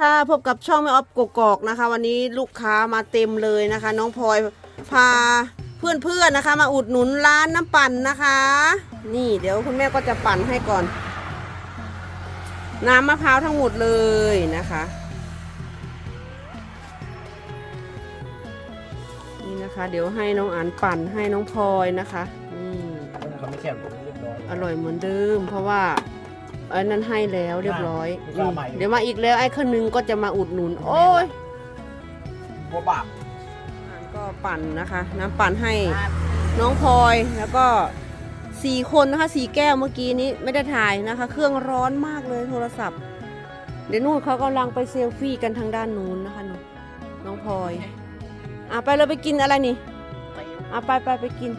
ค่ะพบกับช่องแม่ออฟกกอกนะคะ วันนี้ลูกค้ามาเต็มเลยนะคะ น้องพลอยพาเพื่อนๆนะคะ มาอุดหนุนร้านน้ำปั่นนะคะ นี่เดี๋ยวคุณแม่ก็จะปั่นให้ก่อน น้ำมะพร้าวทั้งหมดเลยนะคะ นี่นะคะเดี๋ยวให้น้องอันปั่นให้น้องพลอยนะคะนี่เขาไม่แข็งผมเรียบร้อยอร่อยเหมือนเดิมเพราะว่า อันนั้นให้แล้วเรียบร้อยลูกค้าใหม่ เดี๋ยวมาอีกแล้วไอ้คนนึงก็จะมาอุดหนุน โอ้ยบัวบาปก็ปั่นนะคะ น้ำปั่นให้น้องพลอยแล้วก็สี่คนนะคะสี่แก้วเมื่อกี้นี้ไม่ได้ถ่ายนะคะ เครื่องร้อนมากเลยโทรศัพท์ เดี๋ยวนู่นเขากำลังไปเซลฟี่กันทางด้านนู้นนะคะหนูน้องพลอยอะไปเลยไปกินอะไรนี่อะไปไปไปกิน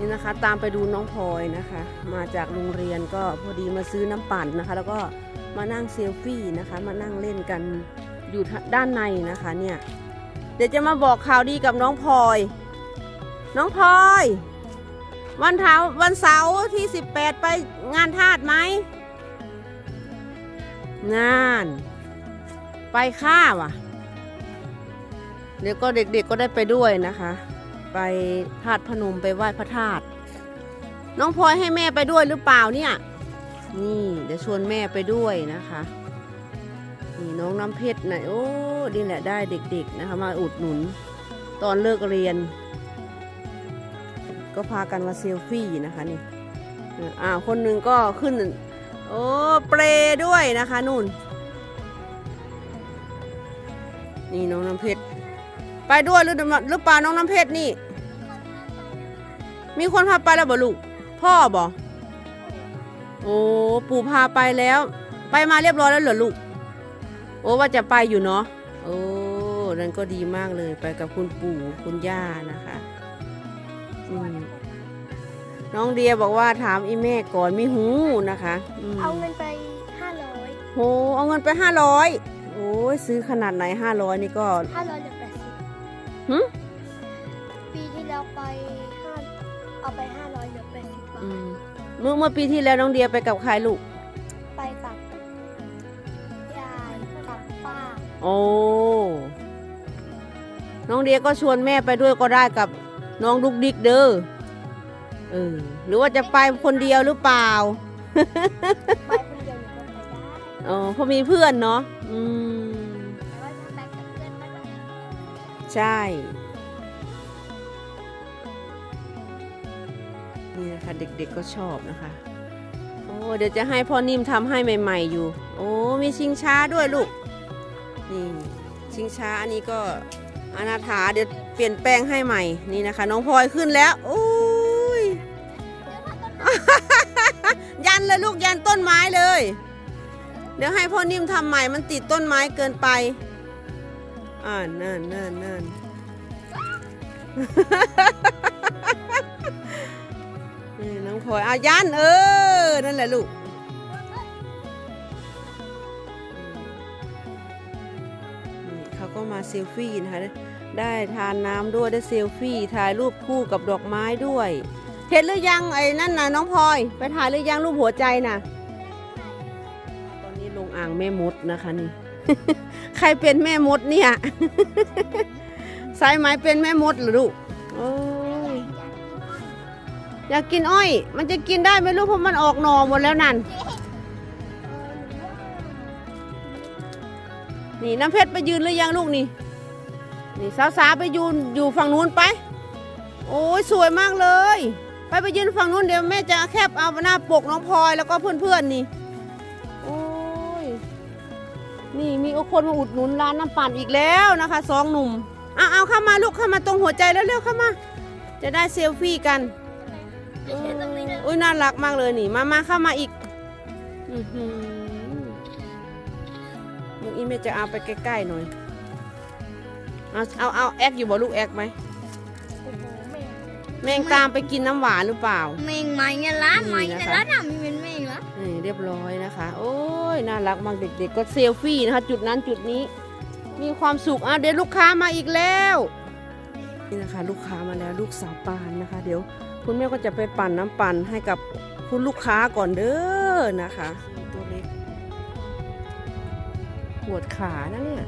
นี่นะคะตามไปดูน้องพลอยนะคะ มาจากโรงเรียนก็พอดีมาซื้อน้ำปั่นนะคะ แล้วก็มานั่งเซลฟี่นะคะ มานั่งเล่นกันอยู่ด้านในนะคะเนี่ยเดี๋ยวจะมาบอกข่าวดีกับน้องพลอย น้องพลอย วันเท้าวันเสาร์ที่ 18 ไปงานทาสไหมงานไปค่าว่ะ เดี๋ยวก็เด็กๆก็ได้ไปด้วยนะคะ ไปธาตุพนมไปไหว้พระธาตุน้องพลอยให้แม่ไปด้วยหรือเปล่าเนี่ย นี่เดี๋ยวชวนแม่ไปด้วยนะคะนี่น้องน้ำเพชรนะโอ้นี่แหละได้เด็ก ๆนะคะ มาอุดหนุน ตอนเลิกเรียน ก็พากันมาเซลฟี่นะคะนี่อ่าคนหนึ่งก็ขึ้น โอ้เปรด้วยนะคะนู่น นี่น้องน้ำเพชร ไปด้วยหรือหรือเปล่าน้องน้ำเพชรนี่ มีคนพาไปแล้วบ่ลูก พ่อบ่โอ้ปู่พาไปแล้ว ไปมาเรียบร้อยแล้วเหรอลูก โอ้ว่าจะไปอยู่เนาะโอ้นั่นก็ดีมากเลยไปกับคุณปู่คุณย่านะคะอืมน้องเดียบอกว่าถามอีแม่ก่อนมีหูนะคะมเอาเงินไปห้าร้อยโหเอาเงินไปห้าร้อยโอ้ยซื้อขนาดไหนห้าร้อยนี่ก็ห้าร้อยเหลือแปดสิบหึปีที่แล้วไปห้าเอาไปห้าร้อยเหลือแปดสิบบาอืทมเมื่อเมื่อปีที่แล้วน้องเดียไปกับใครลูก ไปกับยายกับป้าโอ้ น้องเดียก็ชวนแม่ไปด้วยก็ได้กับน้องดุกดิกเด้อ เออ หรือว่าจะไปคนเดียวหรือเปล่า ไปคนเดียวหนูก็ไปได้ อ๋อเพราะมีเพื่อนเนาะ อืม ใช่นี่นะคะเด็กๆก็ชอบนะคะ โอ้เดี๋ยวจะให้พ่อนิ่มทำให้ใหม่ ๆอยู่ โอ้มีชิงช้าด้วยลูกนี่ชิงช้าอันนี้ก็อนาถาเดี๋ยวเปลี่ยนแปลงให้ใหม่นี่นะคะ น้องพลอยขึ้นแล้วโอ้ยยันเลยลูกยันต้นไม้เลย เดี๋ยวให้พ่อนิ่มทำใหม่มันติดต้นไม้เกินไป อ่านั่นนั่นนั่นนี่น้องพลอยอายันเออ นั่นแหละลูกนี่เขาก็มาเซลฟี่นะคะ ได้ทานน้ำด้วยได้เซลฟี่ถ่ายรูปคู่กับดอกไม้ด้วยเห็นหรือยังไอ้นั่นน่ะน้องพลอย ไปถ่ายหรือยังรูปหัวใจน่ะ ตอนนี้ลงอ่างแม่มดนะคะนี่ ใครเป็นแม่มดเนี่ย สายไหมเป็นแม่มดเหรือลูกโอ้ยอยากกินอ้อย มันจะกินได้ไหมลูกเพราะมันออกหน่อหมดแล้วนั่น นี่น้ำเพชรไปยืนหรือยังลูกนี่ นี่สาวๆไปยืนอยู่ฝั่งนู้นไป โอ้ยสวยมากเลย ไปไปยืนฝั่งนู้นเดี๋ยวแม่จะแคบเอาหน้าปกน้องพลอยแล้วก็เพื่อนๆนี่โอ้ย นี่มีคนมาอุดหนุนร้านน้ำปั่นอีกแล้วนะคะสองหนุ่มเอาเอาเข้ามาลูกเข้ามาตรงหัวใจแล้วเร็วๆเข้ามา จะได้เซลฟี่กันไม่ใช่ตรงนี้เลยอุ้ยน่ารักมากเลยนี่ มามาเข้ามาอีกอือหือลูกอีเมจะเอาไปใกล้ๆหน่อย เอาเอาเอาแอกอยู่บ่ลูกแอกไหมโอ้โหแม่งแมงตามไปกินน้ำหวานหรือเปล่า แม่งไหมเงี้ยร้านไหมนี่เงี้นะคะยร้านอะมีเป็นแม่งละนี่เรียบร้อยนะคะ โอ้ ยน่ารักมากเด็กๆ ก็เซลฟี่นะคะ จุดนั้นจุดนี้ มีความสุขอะเดี๋ยวลูกค้ามาอีกแล้วนี่นะคะ ลูกค้ามาแล้วลูกสาวปานนะคะ เดี๋ยวคุณแม่ก็จะไปปั่นน้ำปั่นให้กับคุณลูกค้าก่อนเด้อนะคะตัวเล็กวดขานะเนี่ย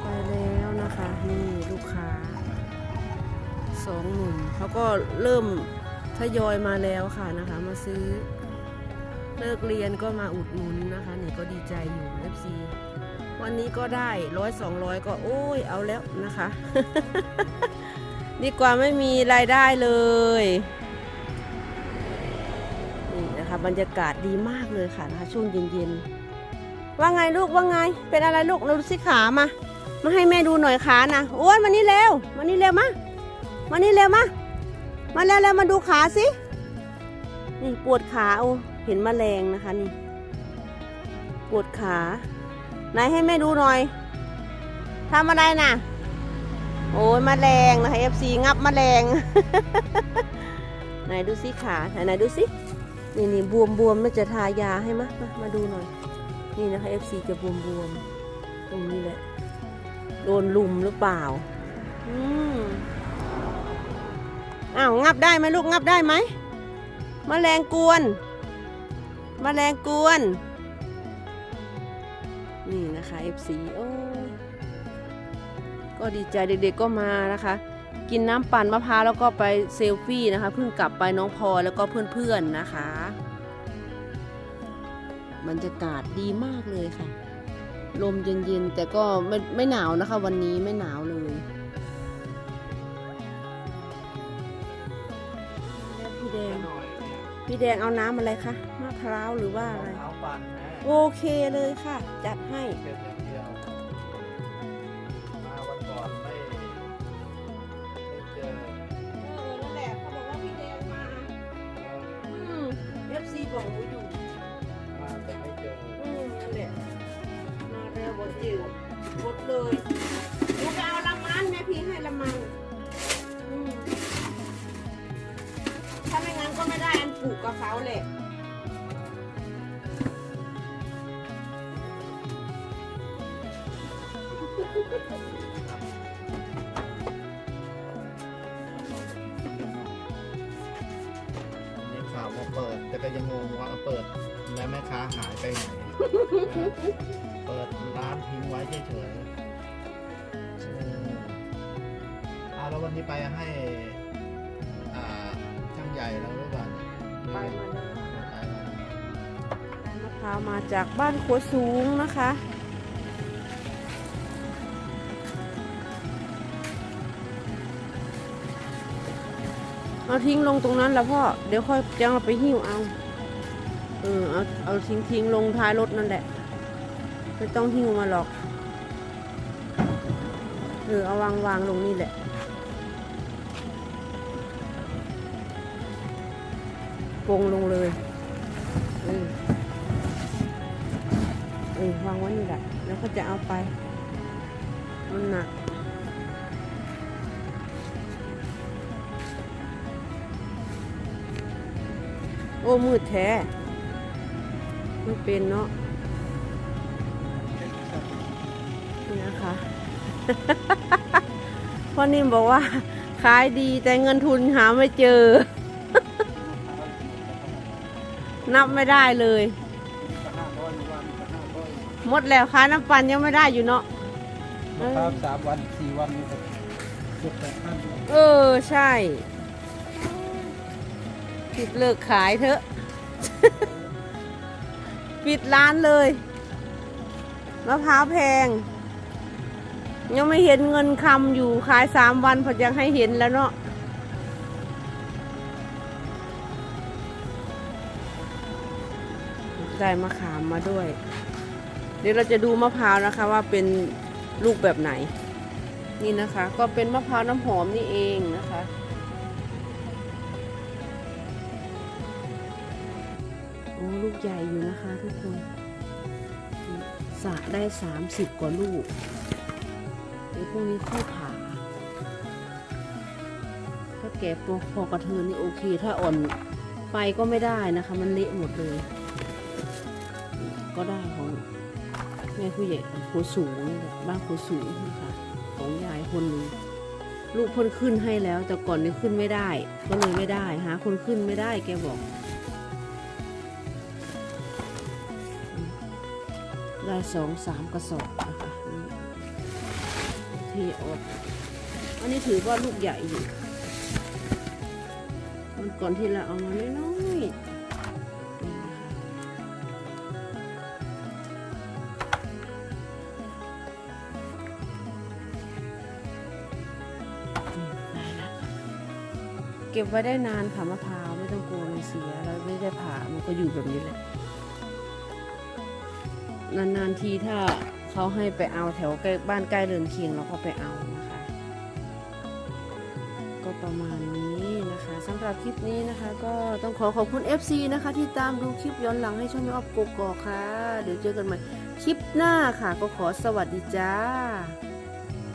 ไปแล้วนะคะนี่ลูกค้าสองหนุ่มเขาก็เริ่มทยอยมาแล้วค่ะนะคะ มาซื้อ เลิกเรียนก็มาอุดหนุนนะคะนี่ก็ดีใจอยู่ FC วันนี้ก็ได้ร้อยสองร้อยก็โอ้ยเอาแล้วนะคะ ดีกว่าไม่มีรายได้เลยนี่นะคะบรรยากาศดีมากเลยค่ะนะคะ ช่วงเย็นๆว่าไงลูกว่าไง เป็นอะไรลูกเราดูสิขามามาให้แม่ดูหน่อยขานะโอ้ยมานี่เร็วมานี่เร็วมามานี่เร็วมามาแล้วแล้วมาดูขาสินี่ปวดขาโอ้ เห็นแมลงนะคะนี่ปวดขา ไหนให้แม่ดูหน่อยทำอะไรน่ะ โอ้ยแมลงนะคะ FC งับแมลง ไหนดูสิขาไหนไหนดูสินี่นี่บวมบวมแล้วจะทายาให้มะมามาดูหน่อย นี่นะคะ FC จะบวมบวมตรงนี้แหละโดนลุมหรือเปล่า อืมอ้าวงับได้ไหมลูกงับได้ไหมมแมลงกวน มแมลงกวน นี่นะคะ FC โอ้ยก็ดีใจเด็กๆก็มานะคะ กินน้ำปั่นมะพร้าวแล้วก็ไปเซลฟี่นะคะเพิ่งกลับไปน้องพอแล้วก็เพื่อนๆนะคะบรรยากาศดีมากเลยค่ะ ลมเย็นๆแต่ก็ไม่ไม่หนาวนะคะ วันนี้ไม่หนาวเลยพี่แดงหน่อยเนี่ย พี่แดงเอาน้ำอะไรคะมะพร้าวหรือว่าอะไร เอาปันนะโอเคเลยค่ะ จัดให้เป็นอย่างเดียวมาวันก่อนไม่ไม่เจอเออนั่นแหละเขาบอกว่าพี่แดงมาอืมเอฟซีบอกหนูอยู่ ปลูกกับเขาแหละนี่ข่าวว่าเปิด แต่ก็ยังงงว่าเปิด แล้วแม่ค้าหายไปไหน เปิดร้านทิ้งไว้เฉยๆเออเอาแล้ววันนี้ไปให้ อ่าช่างใหญ่แล้วหรือเปล่า ไปมาแล้วไปแล้วได้มะพร้าวมาจากบ้านขัวสูงนะคะเอาทิ้งลงตรงนั้นแล้วพ่อ เดี๋ยวค่อยจะเอาไปหิ้วเอา เออเอาเอาทิ้งทิ้งลงท้ายรถนั่นแหละ ไม่ต้องหิ้วมาหรอก เออเอาวางวางลงนี่แหละ ปงลงเลยเออเออวางไว้นี่แหละ แล้วก็จะเอาไป มันหนักโอ้มืดแท้ไม่เป็นเนาะนี่นะคะ พ่อนิ่มบอกว่า ขายดีแต่เงินทุนหาไม่เจอ นับไม่ได้เลย หมดแล้วค้าน้ำปันยังไม่ได้อยู่เนาะครับสามวันสี่วันนี่ก็เกือบแปดพันเออ ใช่ปิดเลิกขายเถอะ ปิดร้านเลยมะพร้าวแพง ยังไม่เห็นเงินคำอยู่ขายสามวันพอยังให้เห็นแล้วเนาะ ได้มะขามมาด้วย เดี๋ยวเราจะดูมะพร้าวนะคะว่าเป็นลูกแบบไหน นี่นะคะ ก็เป็นมะพร้าวน้ำหอมนี่เองนะคะโอ้ลูกใหญ่อยู่นะคะทุกคนสะได้ 30 กว่าลูกเดี๋ยวพวกนี้ค่อยผ่าถ้าแก่ตัวพอกระเทินนี่โอเค ถ้าอ่อนไปก็ไม่ได้นะคะ มันเละหมดเลย ก็ได้ของแม่ผู้ใหญ่หัวสูงบ้านหัวสูงนะคะของยายคนนึงลูกพ่นขึ้นให้แล้ว แต่ก่อนนี้ขึ้นไม่ได้ ก็เลยไม่ได้หาคนขึ้นไม่ได้แกบอก ได้สองสามกระสอบนะคะที่อดอันนี้ถือว่าลูกใหญ่อยู่มันก่อนที่เราเอามาน้อยๆ ก็บไว้ได้นานค่ะมะพร้าวไม่ต้องกลัวมันเสียเราไม่ได้ผ่ามันก็อยู่แบบนี้แหละนานๆทีถ้าเขาให้ไปเอาแถวใกล้บ้านใกล้เรือนเคียงเราก็ไปเอานะคะ ก็ประมาณนี้นะคะสำหรับคลิปนี้นะคะ ก็ต้องขอขอบคุณ FC นะคะ ที่ตามดูคลิปย้อนหลังให้ช่องไม่ออฟกกอกค่ะ เดี๋ยวเจอกันใหม่คลิปหน้าค่ะ ก็ขอสวัสดีจ้า